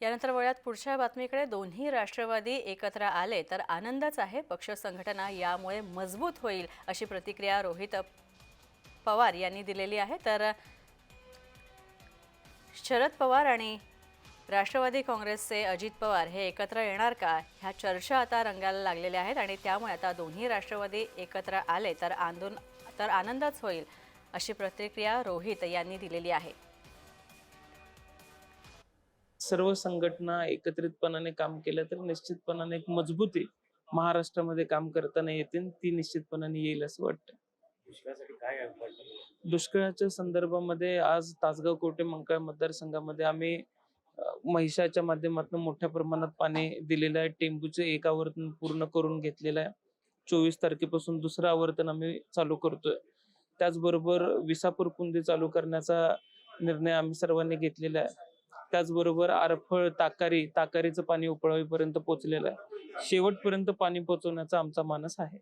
यानंतर वळ्यात पुढच्या बातमीकडे दोन्ही राष्ट्रवादी एकत्र आले तर आनंदच आहे. पक्ष संघटना यामुळे मजबूत होईल अशी प्रतिक्रिया रोहित पवार यांनी दिलेली आहे. तर शरद पवार आणि राष्ट्रवादी काँग्रेसचे अजित पवार हे एकत्र येणार का? ह्या चर्चा आता रंगायला लागलेल्या आहेत आणि त्यामुळे आता दोन्ही राष्ट्रवादी एकत्र आले तर आंदोलन तर आनंदच होईल अशी प्रतिक्रिया रोहित यांनी दिलेली आहे. सर्व संघटना एकत्रितपणाने काम केलं तर निश्चितपणाने एक मजबूती महाराष्ट्रामध्ये काम करताना येते ती निश्चितपणाने येईल असं वाटतं? दुष्काळाच्या संदर्भामध्ये आज तासगाव कोटे मंकाळ मतदारसंघामध्ये आम्ही महिषाच्या माध्यमातून मोठ्या प्रमाणात पाणी दिलेलं आहे. टेंबूचे एक आवर्तन पूर्ण करून घेतलेलं आहे. चोवीस तारखेपासून दुसरं आवर्तन आम्ही चालू करतोय. त्याचबरोबर विसापूर पुंदी चालू करण्याचा निर्णय आम्ही सर्वांनी घेतलेला आहे. त्याचबरोबर आरफळ ताकारी ताकारीचं पाणी उपळावीपर्यंत पोहोचलेलं आहे. शेवटपर्यंत पाणी पोहोचवण्याचा आमचा मानस आहे.